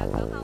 คัด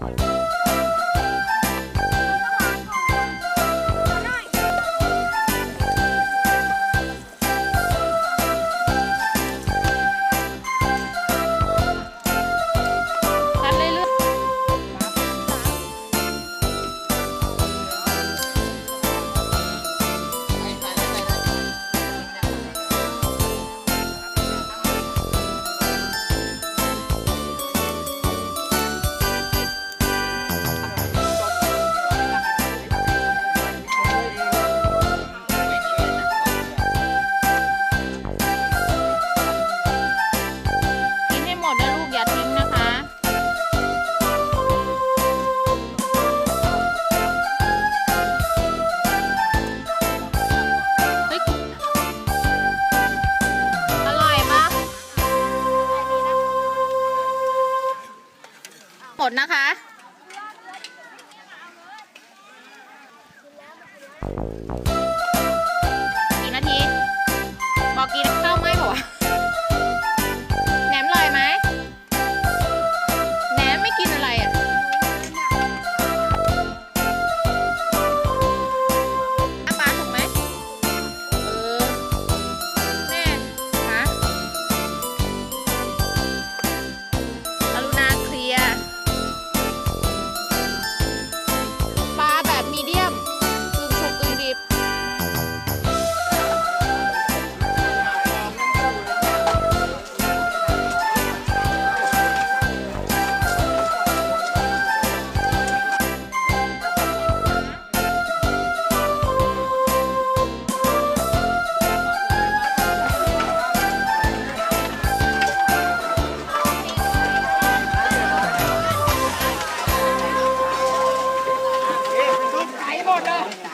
หมดนะคะ กี่นาที บอกกี่เข้า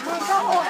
มึงก็โหด